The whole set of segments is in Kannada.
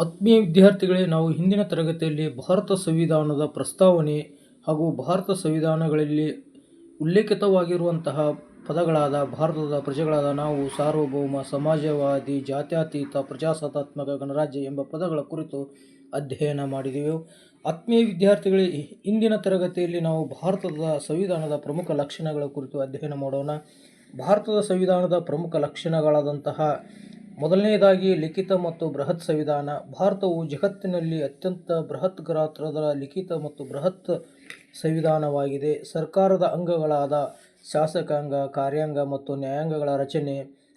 ಆತ್ಮೀಯ ವಿದ್ಯಾರ್ಥಿಗಳೇ, ನಾವು ಹಿಂದಿನ ತರಗತಿಯಲ್ಲಿ ಭಾರತ ಸಂವಿಧಾನದ ಪ್ರಸ್ತಾವನೆ ಹಾಗೂ ಭಾರತ ಸಂವಿಧಾನಗಳಲ್ಲಿ ಉಲ್ಲೇಖಿತವಾಗಿರುವಂತಹ ಪದಗಳಾದ ಭಾರತದ ಪ್ರಜೆಗಳಾದ ನಾವು, ಸಾರ್ವಭೌಮ, ಸಮಾಜವಾದಿ, ಜಾತ್ಯತೀತ, ಪ್ರಜಾಸತ್ತಾತ್ಮಕ ಗಣರಾಜ್ಯ ಎಂಬ ಪದಗಳ ಕುರಿತು ಅಧ್ಯಯನ ಮಾಡಿದೆವು. ಆತ್ಮೀಯ ವಿದ್ಯಾರ್ಥಿಗಳೇ ಇಂದಿನ ತರಗತಿಯಲ್ಲಿ ನಾವು ಭಾರತದ ಸಂವಿಧಾನದ ಪ್ರಮುಖ ಲಕ್ಷಣಗಳ ಕುರಿತು ಅಧ್ಯಯನ ಮಾಡೋಣ. ಭಾರತದ ಸಂವಿಧಾನದ ಪ್ರಮುಖ ಲಕ್ಷಣಗಳಾದಂತಹ ಮೊದಲನೆಯದಾಗಿ ಲಿಖಿತ ಮತ್ತು ಬೃಹತ್ ಸಂವಿಧಾನ. ಭಾರತವು ಜಗತ್ತಿನಲ್ಲಿ ಅತ್ಯಂತ ಬೃಹತ್ ಗಾತ್ರದ ಲಿಖಿತ ಮತ್ತು ಬೃಹತ್ ಸಂವಿಧಾನವಾಗಿದೆ. ಸರ್ಕಾರದ ಅಂಗಗಳಾದ ಶಾಸಕಾಂಗ, ಕಾರ್ಯಾಂಗ ಮತ್ತು ನ್ಯಾಯಾಂಗಗಳ ರಚನೆ,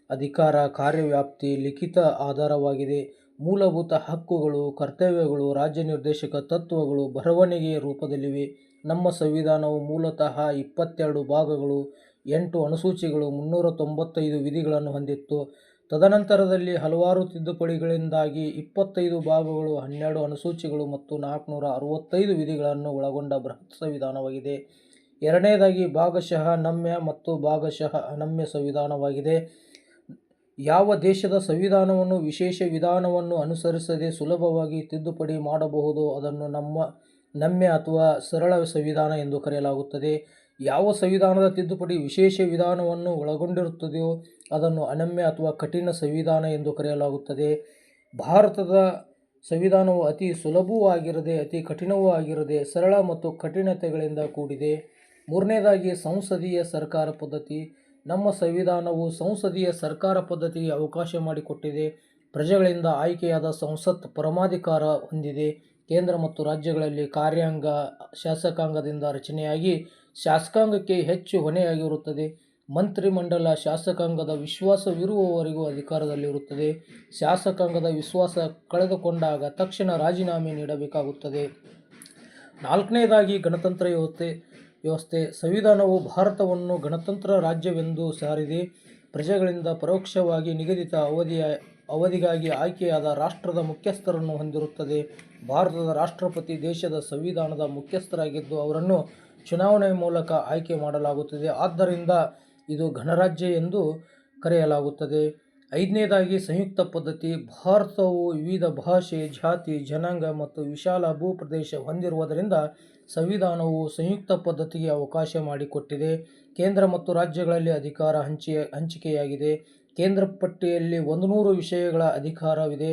ಅಧಿಕಾರ, ಕಾರ್ಯವ್ಯಾಪ್ತಿ, ಲಿಖಿತ ಆಧಾರವಾಗಿದೆ. ಮೂಲಭೂತ ಹಕ್ಕುಗಳು, ಕರ್ತವ್ಯಗಳು, ರಾಜ್ಯ ನಿರ್ದೇಶಕ ತತ್ವಗಳು ಬರವಣಿಗೆಯ ರೂಪದಲ್ಲಿವೆ. ನಮ್ಮ ಸಂವಿಧಾನವು ಮೂಲತಃ ಇಪ್ಪತ್ತೆರಡು ಭಾಗಗಳು, ಎಂಟು ಅನುಸೂಚಿಗಳು, ಮುನ್ನೂರ ತೊಂಬತ್ತೈದು ವಿಧಿಗಳನ್ನು ಹೊಂದಿತ್ತು. ತದನಂತರದಲ್ಲಿ ಹಲವಾರು ತಿದ್ದುಪಡಿಗಳಿಂದಾಗಿ ಇಪ್ಪತ್ತೈದು ಭಾಗಗಳು, ಹನ್ನೆರಡು ಅನುಸೂಚಿಗಳು ಮತ್ತು ನಾಲ್ಕುನೂರ ಅರವತ್ತೈದು ವಿಧಿಗಳನ್ನು ಒಳಗೊಂಡ ಬೃಹತ್ ಸಂವಿಧಾನವಾಗಿದೆ. ಎರಡನೇದಾಗಿ ಭಾಗಶಃ ನಮ್ಯ ಮತ್ತು ಭಾಗಶಃ ಅನಮ್ಯ ಸಂವಿಧಾನವಾಗಿದೆ. ಯಾವ ದೇಶದ ಸಂವಿಧಾನವನ್ನು, ವಿಶೇಷ ವಿಧಾನವನ್ನು ಅನುಸರಿಸದೆ ಸುಲಭವಾಗಿ ತಿದ್ದುಪಡಿ ಮಾಡಬಹುದು ಅದನ್ನು ನಮ್ಮ ನಮ್ಯ ಅಥವಾ ಸರಳ ಸಂವಿಧಾನ ಎಂದು ಕರೆಯಲಾಗುತ್ತದೆ. ಯಾವ ಸಂವಿಧಾನದ ತಿದ್ದುಪಡಿ ವಿಶೇಷ ವಿಧಾನವನ್ನು ಒಳಗೊಂಡಿರುತ್ತದೆಯೋ ಅದನ್ನು ಅನಮ್ಯ ಅಥವಾ ಕಠಿಣ ಸಂವಿಧಾನ ಎಂದು ಕರೆಯಲಾಗುತ್ತದೆ. ಭಾರತದ ಸಂವಿಧಾನವು ಅತಿ ಸುಲಭವೂ ಆಗಿರದೆ ಅತಿ ಕಠಿಣವೂ ಆಗಿರದೆ, ಸರಳ ಮತ್ತು ಕಠಿಣತೆಗಳಿಂದ ಕೂಡಿದೆ. ಮೂರನೇದಾಗಿ, ಸಂಸದೀಯ ಸರ್ಕಾರ ಪದ್ಧತಿ. ನಮ್ಮ ಸಂವಿಧಾನವು ಸಂಸದೀಯ ಸರ್ಕಾರ ಪದ್ಧತಿಗೆ ಅವಕಾಶ ಮಾಡಿಕೊಟ್ಟಿದೆ. ಪ್ರಜೆಗಳಿಂದ ಆಯ್ಕೆಯಾದ ಸಂಸತ್ ಪರಮಾಧಿಕಾರ ಹೊಂದಿದೆ. ಕೇಂದ್ರ ಮತ್ತು ರಾಜ್ಯಗಳಲ್ಲಿ ಕಾರ್ಯಾಂಗ ಶಾಸಕಾಂಗದಿಂದ ರಚನೆಯಾಗಿ ಶಾಸಕಾಂಗಕ್ಕೆ ಹೆಚ್ಚು ಹೊಣೆಯಾಗಿರುತ್ತದೆ. ಮಂತ್ರಿಮಂಡಲ ಶಾಸಕಾಂಗದ ವಿಶ್ವಾಸವಿರುವವರೆಗೂ ಅಧಿಕಾರದಲ್ಲಿರುತ್ತದೆ. ಶಾಸಕಾಂಗದ ವಿಶ್ವಾಸ ಕಳೆದುಕೊಂಡಾಗ ತಕ್ಷಣ ರಾಜೀನಾಮೆ ನೀಡಬೇಕಾಗುತ್ತದೆ. ನಾಲ್ಕನೇದಾಗಿ ಗಣತಂತ್ರ ವ್ಯವಸ್ಥೆ ವ್ಯವಸ್ಥೆ. ಸಂವಿಧಾನವು ಭಾರತವನ್ನು ಗಣತಂತ್ರ ರಾಜ್ಯವೆಂದು ಸಾರಿದೆ. ಪ್ರಜೆಗಳಿಂದ ಪರೋಕ್ಷವಾಗಿ ನಿಗದಿತ ಅವಧಿಯ ಅವಧಿಗಾಗಿ ಆಯ್ಕೆಯಾದ ರಾಷ್ಟ್ರದ ಮುಖ್ಯಸ್ಥರನ್ನು ಹೊಂದಿರುತ್ತದೆ. ಭಾರತದ ರಾಷ್ಟ್ರಪತಿ ದೇಶದ ಸಂವಿಧಾನದ ಮುಖ್ಯಸ್ಥರಾಗಿದ್ದು ಅವರನ್ನು ಚುನಾವಣೆ ಮೂಲಕ ಆಯ್ಕೆ ಮಾಡಲಾಗುತ್ತದೆ. ಆದ್ದರಿಂದ ಇದು ಗಣರಾಜ್ಯ ಎಂದು ಕರೆಯಲಾಗುತ್ತದೆ. ಐದನೇದಾಗಿ, ಸಂಯುಕ್ತ ಪದ್ಧತಿ. ಭಾರತವು ವಿವಿಧ ಭಾಷೆ, ಜಾತಿ, ಜನಾಂಗ ಮತ್ತು ವಿಶಾಲ ಭೂಪ್ರದೇಶ ಹೊಂದಿರುವುದರಿಂದ ಸಂವಿಧಾನವು ಸಂಯುಕ್ತ ಪದ್ಧತಿಗೆ ಅವಕಾಶ ಮಾಡಿಕೊಟ್ಟಿದೆ. ಕೇಂದ್ರ ಮತ್ತು ರಾಜ್ಯಗಳಲ್ಲಿ ಅಧಿಕಾರ ಹಂಚಿ ಹಂಚಿಕೆಯಾಗಿದೆ. ಕೇಂದ್ರ ಪಟ್ಟಿಯಲ್ಲಿ ಒಂದು ನೂರು ವಿಷಯಗಳ ಅಧಿಕಾರವಿದೆ.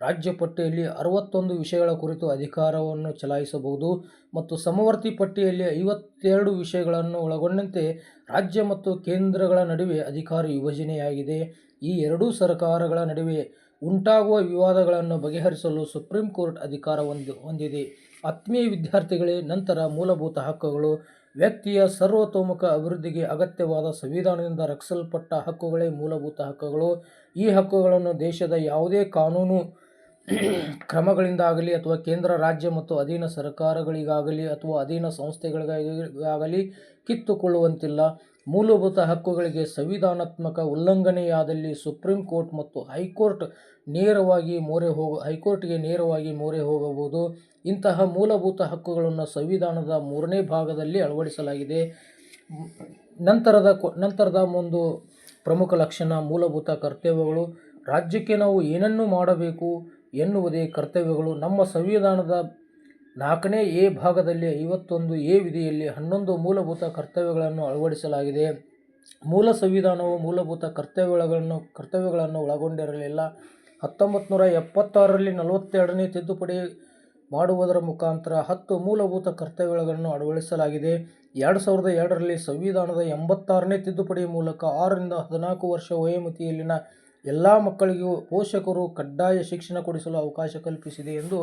ರಾಜ್ಯ ಪಟ್ಟಿಯಲ್ಲಿ ಅರವತ್ತೊಂದು ವಿಷಯಗಳ ಕುರಿತು ಅಧಿಕಾರವನ್ನು ಚಲಾಯಿಸಬಹುದು ಮತ್ತು ಸಮವರ್ತಿ ಪಟ್ಟಿಯಲ್ಲಿ ಐವತ್ತೆರಡು ವಿಷಯಗಳನ್ನು ಒಳಗೊಂಡಂತೆ ರಾಜ್ಯ ಮತ್ತು ಕೇಂದ್ರಗಳ ನಡುವೆ ಅಧಿಕಾರ ವಿಭಜನೆಯಾಗಿದೆ. ಈ ಎರಡೂ ಸರ್ಕಾರಗಳ ನಡುವೆ ಉಂಟಾಗುವ ವಿವಾದಗಳನ್ನು ಬಗೆಹರಿಸಲು ಸುಪ್ರೀಂ ಕೋರ್ಟ್ ಅಧಿಕಾರ ಹೊಂದಿ, ಹೊಂದಿದೆ. ಆತ್ಮೀಯ ವಿದ್ಯಾರ್ಥಿಗಳೇ ನಂತರ ಮೂಲಭೂತ ಹಕ್ಕುಗಳು. ವ್ಯಕ್ತಿಯ ಸರ್ವತೋಮುಖ ಅಭಿವೃದ್ಧಿಗೆ ಅಗತ್ಯವಾದ ಸಂವಿಧಾನದಿಂದ ರಕ್ಷಿಸಲ್ಪಟ್ಟ ಹಕ್ಕುಗಳೇ ಮೂಲಭೂತ ಹಕ್ಕುಗಳು. ಈ ಹಕ್ಕುಗಳನ್ನು ದೇಶದ ಯಾವುದೇ ಕಾನೂನು ಕ್ರಮಗಳಿಂದಾಗಲಿ ಅಥವಾ ಕೇಂದ್ರ, ರಾಜ್ಯ ಮತ್ತು ಅಧೀನ ಸರ್ಕಾರಗಳಿಗಾಗಲಿ ಅಥವಾ ಅಧೀನ ಸಂಸ್ಥೆಗಳಿಗಾಗಲಿ ಕಿತ್ತುಕೊಳ್ಳುವಂತಿಲ್ಲ. ಮೂಲಭೂತ ಹಕ್ಕುಗಳಿಗೆ ಸಂವಿಧಾನಾತ್ಮಕ ಉಲ್ಲಂಘನೆಯಾದಲ್ಲಿ ಸುಪ್ರೀಂ ಕೋರ್ಟ್ ಮತ್ತು ಹೈಕೋರ್ಟ್ ನೇರವಾಗಿ ಮೊರೆ ಹೋಗ, ಹೈಕೋರ್ಟ್ಗೆ ನೇರವಾಗಿ ಮೊರೆ ಹೋಗಬಹುದು. ಇಂತಹ ಮೂಲಭೂತ ಹಕ್ಕುಗಳನ್ನು ಸಂವಿಧಾನದ ಮೂರನೇ ಭಾಗದಲ್ಲಿ ಅಳವಡಿಸಲಾಗಿದೆ. ನಂತರದ ನಂತರದ ಒಂದು ಪ್ರಮುಖ ಲಕ್ಷಣ ಮೂಲಭೂತ ಕರ್ತವ್ಯಗಳು. ರಾಜ್ಯಕ್ಕೆ ನಾವು ಏನನ್ನು ಮಾಡಬೇಕು ಎನ್ನುವುದೇ ಕರ್ತವ್ಯಗಳು. ನಮ್ಮ ಸಂವಿಧಾನದ ನಾಲ್ಕನೇ ಎ ಭಾಗದಲ್ಲಿ ಐವತ್ತೊಂದು ಎ ವಿಧಿಯಲ್ಲಿ ಹನ್ನೊಂದು ಮೂಲಭೂತ ಕರ್ತವ್ಯಗಳನ್ನು ಅಳವಡಿಸಲಾಗಿದೆ. ಮೂಲ ಸಂವಿಧಾನವು ಮೂಲಭೂತ ಕರ್ತವ್ಯಗಳನ್ನು ಕರ್ತವ್ಯಗಳನ್ನು ಒಳಗೊಂಡಿರಲಿಲ್ಲ. ಹತ್ತೊಂಬತ್ತು ನೂರ ಎಪ್ಪತ್ತಾರರಲ್ಲಿ ನಲವತ್ತೆರಡನೇ ತಿದ್ದುಪಡಿ ಮಾಡುವುದರ ಮುಖಾಂತರ ಹತ್ತು ಮೂಲಭೂತ ಕರ್ತವ್ಯಗಳನ್ನು ಅಳವಡಿಸಲಾಗಿದೆ. ಎರಡು ಸಾವಿರದ ಎರಡರಲ್ಲಿ ಸಂವಿಧಾನದ ಎಂಬತ್ತಾರನೇ ತಿದ್ದುಪಡಿ ಮೂಲಕ ಆರರಿಂದ ಹದಿನಾಲ್ಕು ವರ್ಷ ವಯೋಮಿತಿಯಲ್ಲಿನ ಎಲ್ಲ ಮಕ್ಕಳಿಗೂ ಪೋಷಕರು ಕಡ್ಡಾಯ ಶಿಕ್ಷಣ ಕೊಡಿಸಲು ಅವಕಾಶ ಕಲ್ಪಿಸಿದೆ ಎಂದು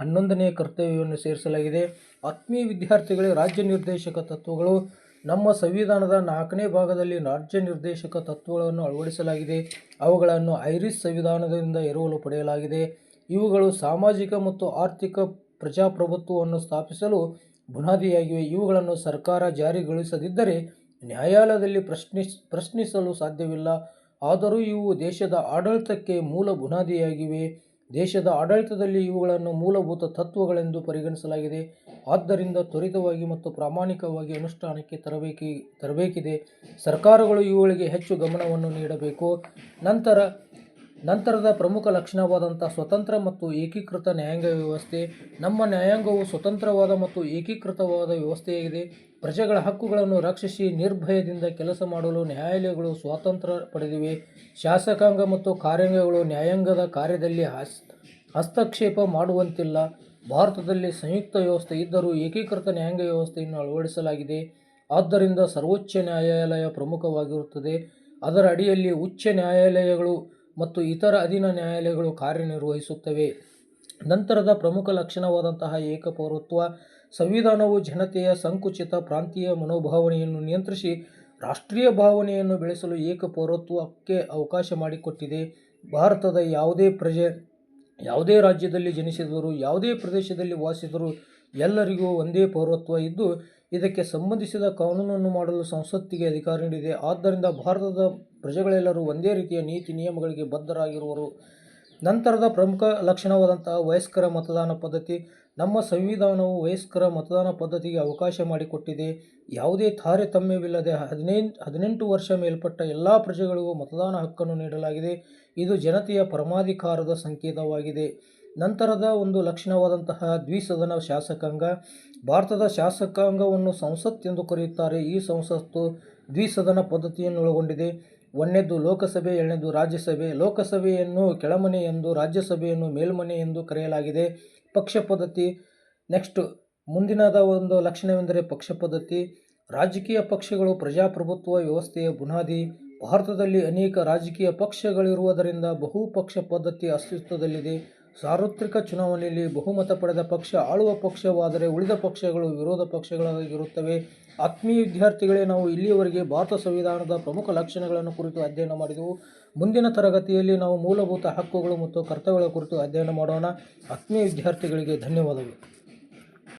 ಹನ್ನೊಂದನೇ ಕರ್ತವ್ಯವನ್ನು ಸೇರಿಸಲಾಗಿದೆ. ಆತ್ಮೀಯ ವಿದ್ಯಾರ್ಥಿಗಳೇ, ರಾಜ್ಯ ನಿರ್ದೇಶಕ ತತ್ವಗಳು, ನಮ್ಮ ಸಂವಿಧಾನದ ನಾಲ್ಕನೇ ಭಾಗದಲ್ಲಿ ರಾಜ್ಯ ನಿರ್ದೇಶಕ ತತ್ವಗಳನ್ನು ಅಳವಡಿಸಲಾಗಿದೆ. ಅವುಗಳನ್ನು ಐರಿಸ್ ಸಂವಿಧಾನದಿಂದ ಎರವಲು ಪಡೆಯಲಾಗಿದೆ. ಇವುಗಳು ಸಾಮಾಜಿಕ ಮತ್ತು ಆರ್ಥಿಕ ಪ್ರಜಾಪ್ರಭುತ್ವವನ್ನು ಸ್ಥಾಪಿಸಲು ಬುನಾದಿಯಾಗಿವೆ. ಇವುಗಳನ್ನು ಸರ್ಕಾರ ಜಾರಿಗೊಳಿಸದಿದ್ದರೆ ನ್ಯಾಯಾಲಯದಲ್ಲಿ ಪ್ರಶ್ನಿಸ್ ಪ್ರಶ್ನಿಸಲು ಸಾಧ್ಯವಿಲ್ಲ. ಆದರೂ ಇವು ದೇಶದ ಆಡಳಿತಕ್ಕೆ ಮೂಲ ಬುನಾದಿಯಾಗಿವೆ. ದೇಶದ ಆಡಳಿತದಲ್ಲಿ ಇವುಗಳನ್ನು ಮೂಲಭೂತ ತತ್ವಗಳೆಂದು ಪರಿಗಣಿಸಲಾಗಿದೆ. ಆದ್ದರಿಂದ ತ್ವರಿತವಾಗಿ ಮತ್ತು ಪ್ರಾಮಾಣಿಕವಾಗಿ ಅನುಷ್ಠಾನಕ್ಕೆ ತರಬೇಕಿ, ತರಬೇಕಿದೆ. ಸರ್ಕಾರಗಳು ಇವುಗಳಿಗೆ ಹೆಚ್ಚು ಗಮನವನ್ನು ನೀಡಬೇಕು. ನಂತರ ನಂತರದ ಪ್ರಮುಖ ಲಕ್ಷಣವಾದಂಥ ಸ್ವತಂತ್ರ ಮತ್ತು ಏಕೀಕೃತ ನ್ಯಾಯಾಂಗ ವ್ಯವಸ್ಥೆ. ನಮ್ಮ ನ್ಯಾಯಾಂಗವು ಸ್ವತಂತ್ರವಾದ ಮತ್ತು ಏಕೀಕೃತವಾದ ವ್ಯವಸ್ಥೆಯಾಗಿದೆ. ಪ್ರಜೆಗಳ ಹಕ್ಕುಗಳನ್ನು ರಕ್ಷಿಸಿ ನಿರ್ಭಯದಿಂದ ಕೆಲಸ ಮಾಡಲು ನ್ಯಾಯಾಲಯಗಳು ಸ್ವಾತಂತ್ರ್ಯ ಪಡೆದಿವೆ. ಶಾಸಕಾಂಗ ಮತ್ತು ಕಾರ್ಯಾಂಗಗಳು ನ್ಯಾಯಾಂಗದ ಕಾರ್ಯದಲ್ಲಿ ಹಸ್, ಹಸ್ತಕ್ಷೇಪ ಮಾಡುವಂತಿಲ್ಲ. ಭಾರತದಲ್ಲಿ ಸಂಯುಕ್ತ ವ್ಯವಸ್ಥೆ ಇದ್ದರೂ ಏಕೀಕೃತ ನ್ಯಾಯಾಂಗ ವ್ಯವಸ್ಥೆಯನ್ನು ಅಳವಡಿಸಲಾಗಿದೆ. ಆದ್ದರಿಂದ ಸರ್ವೋಚ್ಚ ನ್ಯಾಯಾಲಯ ಪ್ರಮುಖವಾಗಿರುತ್ತದೆ. ಅದರ ಅಡಿಯಲ್ಲಿ ಉಚ್ಚ ನ್ಯಾಯಾಲಯಗಳು ಮತ್ತು ಇತರ ಅಧೀನ ನ್ಯಾಯಾಲಯಗಳು ಕಾರ್ಯನಿರ್ವಹಿಸುತ್ತವೆ. ನಂತರದ ಪ್ರಮುಖ ಲಕ್ಷಣವಾದಂತಹ ಏಕಪೌರತ್ವ, ಸಂವಿಧಾನವು ಜನತೆಯ ಸಂಕುಚಿತ ಪ್ರಾಂತೀಯ ಮನೋಭಾವನೆಯನ್ನು ನಿಯಂತ್ರಿಸಿ ರಾಷ್ಟ್ರೀಯ ಭಾವನೆಯನ್ನು ಬೆಳೆಸಲು ಏಕಪೌರತ್ವಕ್ಕೆ ಅವಕಾಶ ಮಾಡಿಕೊಟ್ಟಿದೆ. ಭಾರತದ ಯಾವುದೇ ಪ್ರಜೆ, ಯಾವುದೇ ರಾಜ್ಯದಲ್ಲಿ ಜನಿಸಿದರೂ, ಯಾವುದೇ ಪ್ರದೇಶದಲ್ಲಿ ವಾಸಿಸಿದರೂ ಎಲ್ಲರಿಗೂ ಒಂದೇ ಪೌರತ್ವ ಇದ್ದು ಇದಕ್ಕೆ ಸಂಬಂಧಿಸಿದ ಕಾನೂನನ್ನು ಮಾಡಲು ಸಂಸತ್ತಿಗೆ ಅಧಿಕಾರ ನೀಡಿದೆ. ಆದ್ದರಿಂದ ಭಾರತದ ಪ್ರಜೆಗಳೆಲ್ಲರೂ ಒಂದೇ ರೀತಿಯ ನೀತಿ ನಿಯಮಗಳಿಗೆ ಬದ್ಧರಾಗಿರುವರು. ನಂತರದ ಪ್ರಮುಖ ಲಕ್ಷಣವಾದಂತಹ ವಯಸ್ಕರ ಮತದಾನ ಪದ್ಧತಿ. ನಮ್ಮ ಸಂವಿಧಾನವು ವಯಸ್ಕರ ಮತದಾನ ಪದ್ಧತಿಗೆ ಅವಕಾಶ ಮಾಡಿಕೊಟ್ಟಿದೆ. ಯಾವುದೇ ತಾರತಮ್ಯವಿಲ್ಲದೆ ಹದಿನೆಂಟು ಹದಿನೆಂಟು ವರ್ಷ ಮೇಲ್ಪಟ್ಟ ಎಲ್ಲ ಪ್ರಜೆಗಳಿಗೂ ಮತದಾನ ಹಕ್ಕನ್ನು ನೀಡಲಾಗಿದೆ. ಇದು ಜನತೆಯ ಪರಮಾಧಿಕಾರದ ಸಂಕೇತವಾಗಿದೆ. ನಂತರದ ಒಂದು ಲಕ್ಷಣವಾದಂತಹ ದ್ವಿಸದನ ಶಾಸಕಾಂಗ, ಭಾರತದ ಶಾಸಕಾಂಗವನ್ನು ಸಂಸತ್ ಎಂದು ಕರೆಯುತ್ತಾರೆ. ಈ ಸಂಸತ್ತು ದ್ವಿಸದನ ಪದ್ಧತಿಯನ್ನು ಒಳಗೊಂಡಿದೆ ಒಂದನೇದು ಲೋಕಸಭೆ, ಎರಡನೇದು ರಾಜ್ಯಸಭೆ. ಲೋಕಸಭೆಯನ್ನು ಕೆಳಮನೆ ಎಂದು, ರಾಜ್ಯಸಭೆಯನ್ನು ಮೇಲ್ಮನೆ ಎಂದು ಕರೆಯಲಾಗಿದೆ. ಪಕ್ಷ ಪದ್ಧತಿ. ನೆಕ್ಸ್ಟ್, ಮುಂದಿನದ ಒಂದು ಲಕ್ಷಣವೆಂದರೆ ಪಕ್ಷ ಪದ್ಧತಿ. ರಾಜಕೀಯ ಪಕ್ಷಗಳು ಪ್ರಜಾಪ್ರಭುತ್ವ ವ್ಯವಸ್ಥೆಯ ಬುನಾದಿ. ಭಾರತದಲ್ಲಿ ಅನೇಕ ರಾಜಕೀಯ ಪಕ್ಷಗಳಿರುವುದರಿಂದ ಬಹುಪಕ್ಷ ಪದ್ಧತಿ ಅಸ್ತಿತ್ವದಲ್ಲಿದೆ. ಸಾರ್ವತ್ರಿಕ ಚುನಾವಣೆಯಲ್ಲಿ ಬಹುಮತ ಪಡೆದ ಪಕ್ಷ ಆಳುವ ಪಕ್ಷವಾದರೆ ಉಳಿದ ಪಕ್ಷಗಳು ವಿರೋಧ ಪಕ್ಷಗಳಾಗಿರುತ್ತವೆ. ಆತ್ಮೀಯ ವಿದ್ಯಾರ್ಥಿಗಳೇ, ನಾವು ಇಲ್ಲಿಯವರೆಗೆ ಭಾರತ ಸಂವಿಧಾನದ ಪ್ರಮುಖ ಲಕ್ಷಣಗಳನ್ನು ಕುರಿತು ಅಧ್ಯಯನ ಮಾಡಿದೆವು. ಮುಂದಿನ ತರಗತಿಯಲ್ಲಿ ನಾವು ಮೂಲಭೂತ ಹಕ್ಕುಗಳು ಮತ್ತು ಕರ್ತವ್ಯಗಳ ಕುರಿತು ಅಧ್ಯಯನ ಮಾಡೋಣ. ಆತ್ಮೀಯ ವಿದ್ಯಾರ್ಥಿಗಳಿಗೆ ಧನ್ಯವಾದಗಳು.